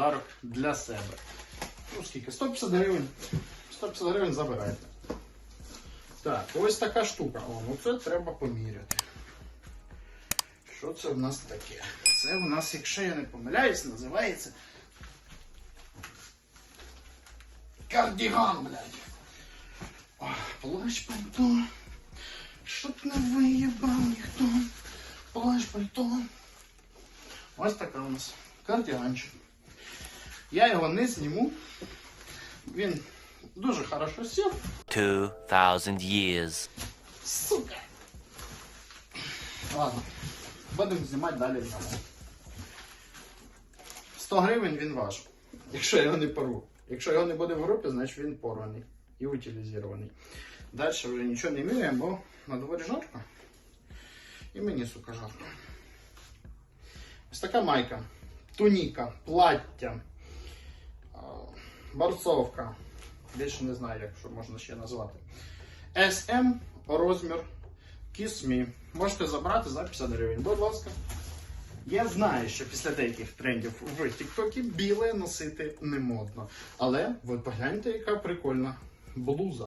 подарок для себе. Ну скільки? 150 гривень. 150 гривень забирайте. Так, ось така штука. О, ну це треба поміряти. Що це в нас таке? Це в нас, якщо я не помиляюсь, називається кардіган, блядь. Плащ пальто. Щоб не виїбав ніхто. Плащ пальто. Ось така у нас кардіганчик. Я його не зніму. Він дуже хорошо сів. 2,000 years. Сука. Ладно. Будемо знімати далі знову. 100 гривень він ваш. Якщо я його не порву. Якщо його не буде в групі, значить він порваний і утилізований. Далі вже нічого не міряємо, бо на дворі жарко. І мені, сука, жарко. Ось така майка. Туніка, плаття, борцовка. Більше не знаю, як що можна ще назвати. SM розмір Me. Можете забрати за 50 гривень. Будь ласка. Я знаю, що після деяких трендів в Тіктокі біле носити не модно. Але ви погляньте, яка прикольна блуза.